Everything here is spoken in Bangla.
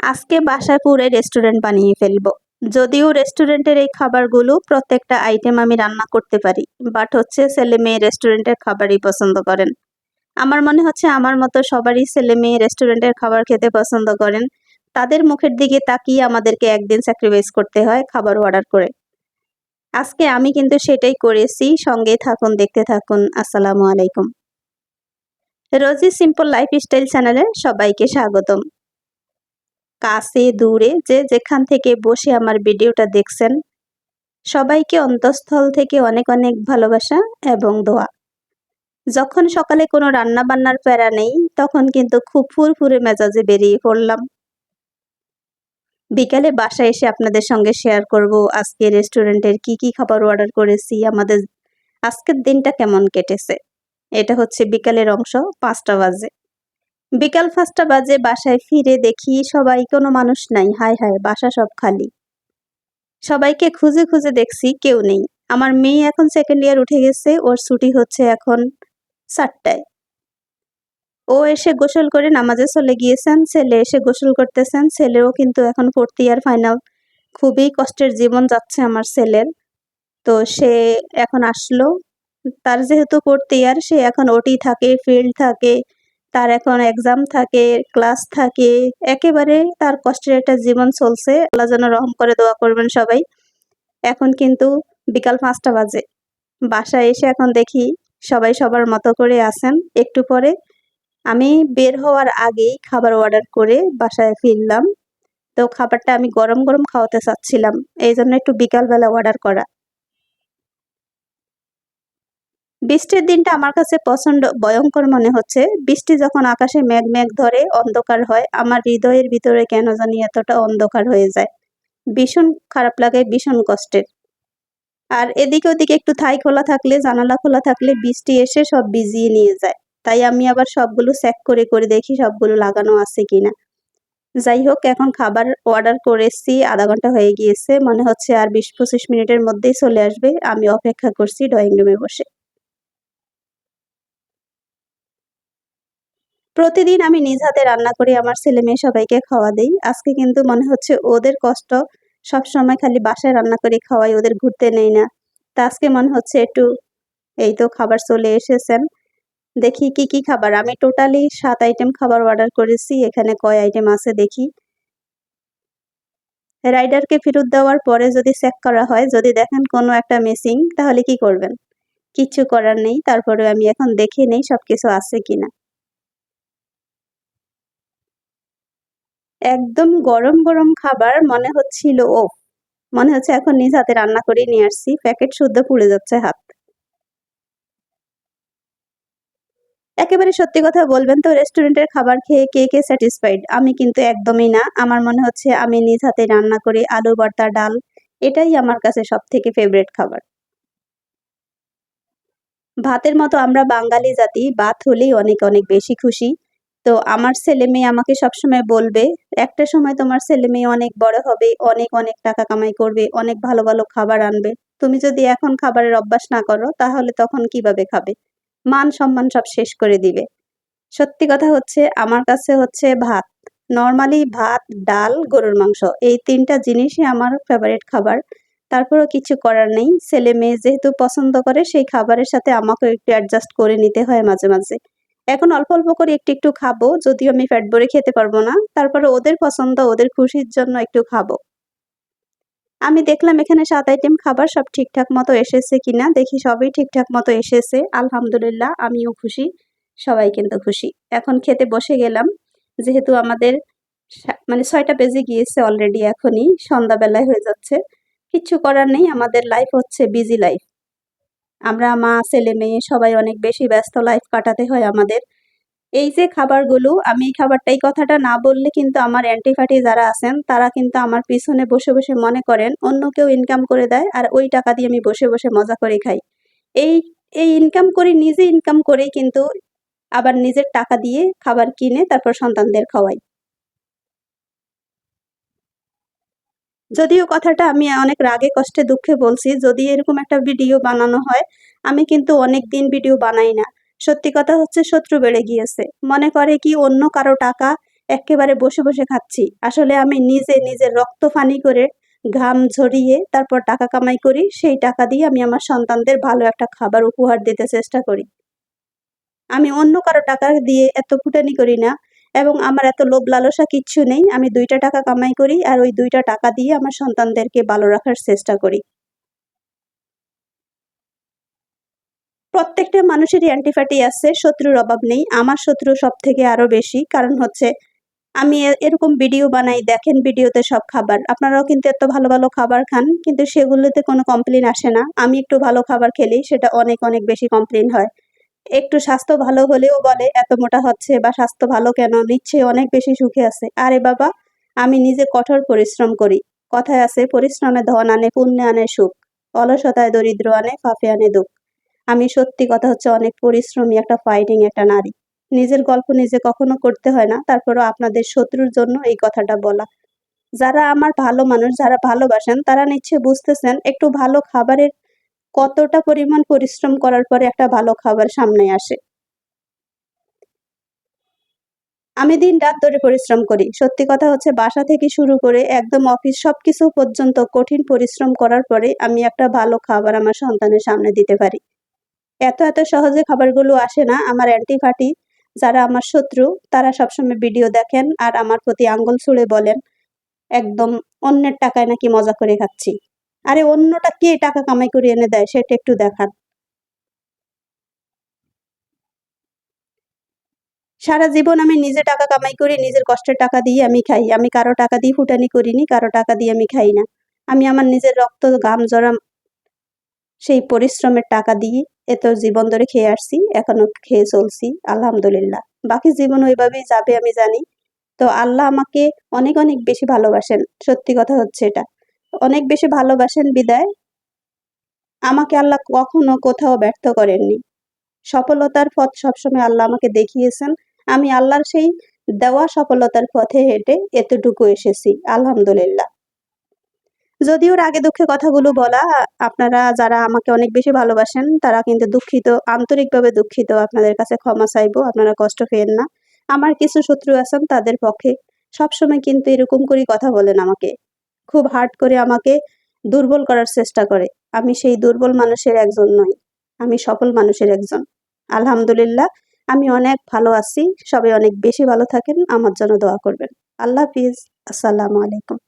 আজকে বাসায় পুরে রেস্টুরেন্ট বানিয়ে ফেলব। যদিও রেস্টুরেন্টের এই খাবারগুলো প্রত্যেকটা আইটেম আমি রান্না করতে পারি বাট হচ্ছে ছেলে মেয়ে রেস্টুরেন্টের খাবারই পছন্দ করেন। আমার মনে হচ্ছে আমার মতো সবারই ছেলে মেয়ে রেস্টুরেন্টের খাবার খেতে পছন্দ করেন। তাদের মুখের দিকে তাকিয়ে আমাদেরকে একদিন স্যাক্রিফাইস করতে হয় খাবার অর্ডার করে। আজকে আমি কিন্তু সেটাই করেছি সঙ্গে থাকুন, দেখতে থাকুন, আসসালামু আলাইকুম। রোজি সিম্পল লাইফ স্টাইল চ্যানেলে সবাইকে স্বাগতম। কাছে, দূরে, যে যেখান থেকে বসে আমার ভিডিওটা দেখছেন। সবাইকে অন্তঃস্থল থেকে অনেক অনেক ভালোবাসা এবং দোয়া। যখন সকালে কোনো রান্না বান্নার প্যারা নেই, তখন কিন্তু খুব ফুরফুরে মেজাজে বেরিয়ে পড়লাম। বিকালে বাসায় এসে আপনাদের সঙ্গে শেয়ার করব, আজকে রেস্টুরেন্টের কি কি খাবার অর্ডার করেছি, আমাদের আজকের দিনটা কেমন কেটেছে। এটা হচ্ছে বিকালের অংশ, পাঁচটা বাজে। বিকাল পাঁচটা বাজে, বাসায় ফিরে দেখি সবাই কোনো মানুষ নাই। হায় হায়, বাসা সব খালি। সবাইকে খুঁজে খুঁজে দেখছি কেউ নেই। আমার মেয়ে এখন সেকেন্ড ইয়ার উঠে গেছে, ওর ছুটি হচ্ছে এখন চারটায়। ও এসে গোসল করে নামাজে চলে গিয়েছেন, ছেলে এসে গোসল করতেছেন, ছেলেও কিন্তু এখন ফোর্থ ইয়ার ফাইনাল খুবই কষ্টের জীবন যাচ্ছে আমার ছেলের। তো সে এখন আসলো। তার যেহেতু ফোর্থ ইয়ার সে এখন ওটি থাকে ফিল্ড থাকে। তার এখন এক্সাম থাকে ক্লাস থাকে, একেবারে তার কষ্টের একটা জীবন চলছে। আল্লাহ যেন রহম করে দোয়া করবেন সবাই। এখন কিন্তু বিকাল পাঁচটা বাজে। বাসায় এসে এখন দেখি সবাই সবার মতো করে আসেন একটু পরে আমি বের হওয়ার আগেই খাবার অর্ডার করে বাসায় ফিরলাম। তো খাবারটা আমি গরম গরম খাওয়াতে চাচ্ছিলাম। এই জন্য একটু বিকালবেলা অর্ডার করা। বৃষ্টির দিনটা আমার কাছে প্রচণ্ড ভয়ঙ্কর মনে হচ্ছে। বৃষ্টি যখন আকাশে মেঘ মেঘ ধরে অন্ধকার হয়, আমার হৃদয়ের ভিতরে কেন জানি এতটা অন্ধকার হয়ে যায়। ভীষণ খারাপ লাগে, ভীষণ কষ্টের। আর এদিকে ওদিকে একটু থাই খোলা থাকলে, জানালা খোলা থাকলে বৃষ্টি এসে সব ভিজিয়ে নিয়ে যায়। তাই আমি আবার সবগুলো চেক করে করে দেখি সবগুলো লাগানো আছে কিনা। যাই হোক, এখন খাবার অর্ডার করেছি আধা ঘণ্টা হয়ে গিয়েছে। মনে হচ্ছে আর বিশ পঁচিশ মিনিটের মধ্যেই চলে আসবে। আমি অপেক্ষা করছি ড্রয়িং রুমে বসে। প্রতিদিন আমি নিজ হাতে রান্না করে, আমার ছেলে মেয়ে সবাইকে খাওয়া দিই। আজকে কিন্তু মনে হচ্ছে ওদের কষ্ট। সব সময় খালি বাসায় রান্না করে খাওয়াই, ওদের ঘুরতে নেই না। তা আজকে মনে হচ্ছে একটু এই তো খাবার চলে এসেছেন। দেখি কি কি খাবার। আমি টোটালি সাত আইটেম খাবার অর্ডার করেছি, এখানে কয় আইটেম আছে দেখি। রাইডারকে ফেরত দেওয়ার পরে যদি চেক করা হয়, যদি দেখেন কোনো একটা মিসিং তাহলে কি করবেন? কিচ্ছু করার নেই তারপরে আমি এখন দেখে নেই সব কিছু আছে কিনা। একদম গরম গরম খাবার মনে হচ্ছিল ও মনে হচ্ছে এখন নিজ হাতে রান্না করে নিয়ে আসছি, প্যাকেট শুদ্ধ পুড়ে যাচ্ছে হাত। একেবারে সত্যি কথা বলবেন তো, রেস্টুরেন্টের খাবার খেয়ে কে কে স্যাটিসফাইড? আমি কিন্তু একদমই না, আমার মনে হচ্ছে আমি নিজ হাতে রান্না করে আলু, ভর্তা, ডাল, এটাই আমার কাছে সব থেকে ফেভারেট খাবার। ভাতের মতো আমরা বাঙালি জাতি, ভাত হলেই অনেক অনেক বেশি খুশি। তো আমার ছেলে মেয়ে আমাকে সবসময় বলবে, একটা সময় তোমার ছেলে মেয়ে অনেক বড় হবে, অনেক অনেক টাকা কামাই করবে, অনেক ভালো ভালো খাবার আনবে। তুমি যদি এখন খাবারের অভ্যাস না করো, তাহলে তখন কীভাবে খাবে? মান সম্মান সব শেষ করে দিবে। সত্যি কথা হচ্ছে, আমার কাছে হচ্ছে ভাত। নর্মালি ভাত, ডাল, গরুর মাংস, এই তিনটা জিনিসই আমার ফেভারিট খাবার। তারপরেও কিছু করার নেই। ছেলে মেয়ে যেহেতু পছন্দ করে, সেই খাবারের সাথে আমাকে একটু অ্যাডজাস্ট করে নিতে হয় মাঝে মাঝে। এখন অল্প অল্প করে একটু একটু খাব, যদিও আমি ফ্যাট ভরে খেতে পারব না। তারপরে ওদের পছন্দ, ওদের খুশির জন্য একটু খাব। আমি দেখলাম এখানে সাত আইটেম খাবার সব ঠিকঠাক মতো এসেছে কিনা। দেখি সবই ঠিকঠাক মতো এসেছে। আলহামদুলিল্লাহ, আমিও খুশি। সবাই কিন্তু খুশি। এখন খেতে বসে গেলাম। যেহেতু আমাদের মানে ছয়টা বেজে গিয়েছে অলরেডি এখনই। সন্ধ্যাবেলায় হয়ে যাচ্ছে। কিচ্ছু করার নেই। আমাদের লাইফ হচ্ছে বিজি লাইফ আমরা মা, ছেলে, মেয়ে সবাই অনেক বেশি ব্যস্ত লাইফ কাটাতে হয় আমাদের। এই যে খাবারগুলো, আমি এই খাবারটা, এই কথাটা না বললে কিন্তু আমার অ্যান্টিফাটি যারা আছেন, তারা কিন্তু আমার পিছনে বসে বসে মনে করেন, অন্য কেউ ইনকাম করে দেয় আর ওই টাকা দিয়ে আমি বসে বসে মজা করে খাই। এই এই ইনকাম করি, নিজে ইনকাম করেই কিন্তু আবার নিজের টাকা দিয়ে খাবার কিনে তারপর সন্তানদের খাওয়াই। যদিও কথাটা আমি অনেক রাগে কষ্টে দুঃখে বলছি, যদি এরকম একটা ভিডিও বানানো হয়, আমি কিন্তু অনেক দিন ভিডিও বানাই না। সত্যি কথা হচ্ছে শত্রু বেড়ে গিয়েছে। মনে করে কি অন্য কারও টাকা একেবারে বসে বসে খাচ্ছি। আসলে আমি নিজে নিজের রক্ত ফানি করে ঘাম ঝরিয়ে তারপর টাকা কামাই করি, সেই টাকা দিয়ে আমি আমার সন্তানদের ভালো একটা খাবার উপহার দিতে চেষ্টা করি। আমি অন্য কারও টাকা দিয়ে এত ফুটানি করি না। এবং আমার এত লোভ লালসা কিচ্ছু নেই। আমি দুইটা টাকা কামাই করি আর ওই দুইটা টাকা দিয়ে আমার সন্তানদেরকে ভালো রাখার চেষ্টা করি। প্রত্যেকটা মানুষেরই অ্যান্টিফ্যাটি আছে, শত্রুর অভাব নেই। আমার শত্রু সব থেকে আরও বেশি, কারণ হচ্ছে আমি এরকম ভিডিও বানাই, দেখেন ভিডিওতে সব খাবার। আপনারাও কিন্তু এত ভালো ভালো খাবার খান, কিন্তু সেগুলোতে কোনো কমপ্লেন আসে না। আমি একটু ভালো খাবার খেলি সেটা অনেক অনেক বেশি কমপ্লেন হয়। একটু স্বাস্থ্য ভালো হলেও বলে এত মোটা হচ্ছে বা স্বাস্থ্য ভালো কেন? নিচ্ছে, অনেক বেশি সুখে আছে। আরে বাবা, আমি নিজে কঠোর পরিশ্রম করি। কথায় আছে, পরিশ্রমে ধন আনে, পুণ্যে আনে সুখ। অলসতায় দরিদ্র আনে, ফাফে আনে দুঃখ। আমি সত্যি কথা হচ্ছে অনেক পরিশ্রমী একটা ফাইটিং একটা নারী। নিজের গল্প নিজে কখনো করতে হয় না, তারপরও আপনাদের শত্রুর জন্য এই কথাটা বলা। যারা আমার ভালো মানুষ, যারা ভালোবাসেন, তারা নিশ্চয় বুঝতেছেন, একটু ভালো খাবারের কতটা পরিমাণ পরিশ্রম করার পরে একটা ভালো খাবার সামনে আসে? আমি দিন রাত ধরে পরিশ্রম করি। সত্যি কথা হচ্ছে, বাসা থেকে শুরু করে একদম অফিস সবকিছু পর্যন্ত কঠিন পরিশ্রম করার পরে আমি একটা ভালো খাবার আমার সন্তানের সামনে দিতে পারি। এত এত সহজে খাবারগুলো আসে না। আমার অ্যান্টিফাটি যারা আমার শত্রু, তারা সবসময় ভিডিও দেখেন আর আমার প্রতি আঙ্গুল ছুঁড়ে বলেন, একদম অন্যের টাকায় নাকি মজা করে খাচ্ছি। আরে অন্যটা কে টাকা কামাই করে এনে দেয় সেটা একটু দেখান। সারা জীবন আমি নিজে টাকা কামাই করি, নিজের কষ্টের টাকা দিয়ে আমি খাই। আমি কারও টাকা দিয়ে ফুটানি করিনি, কারও টাকা দিয়ে আমি খাই না। আমি আমার নিজের রক্ত, ঘাম, জরা, সেই পরিশ্রমের টাকা দিয়ে এত জীবন ধরে খেয়ে আসছি, এখনও খেয়ে চলছি, আলহামদুলিল্লাহ। বাকি জীবন ওইভাবেই যাবে আমি জানি। তো আল্লাহ আমাকে অনেক অনেক বেশি ভালোবাসেন। সত্যি কথা হচ্ছে এটা। অনেক বেশি ভালোবাসেন বিদায়। আমাকে আল্লাহ কখনো কোথাও ব্যর্থ করেননি। সফলতার পথ সবসময় আল্লাহ আমাকে দেখিয়েছেন। আমি আল্লাহর সেই দেওয়া সফলতার পথে হেঁটে এতটুকু এসেছি, আলহামদুলিল্লাহ। যদিও আগে দুঃখে কথাগুলো বলা, আপনারা যারা আমাকে অনেক বেশি ভালোবাসেন, তারা কিন্তু দুঃখিত, আন্তরিকভাবে দুঃখিত। আপনাদের কাছে ক্ষমা চাইব, আপনারা কষ্ট পেয়েন না। আমার কিছু শত্রু আছেন, তাদের পক্ষে সবসময় কিন্তু এরকম করেই কথা বলেন আমাকে। খুব হার্ড করে আমাকে দুর্বল করার চেষ্টা করে। আমি সেই দুর্বল মানুষের একজন নই, আমি সফল মানুষের একজন। আলহামদুলিল্লাহ, আমি অনেক ভালো আছি, সবাই অনেক বেশি ভালো থাকেন, আমার জন্য দোয়া করবেন। আল্লাহ হাফিজ, আসসালামু আলাইকুম।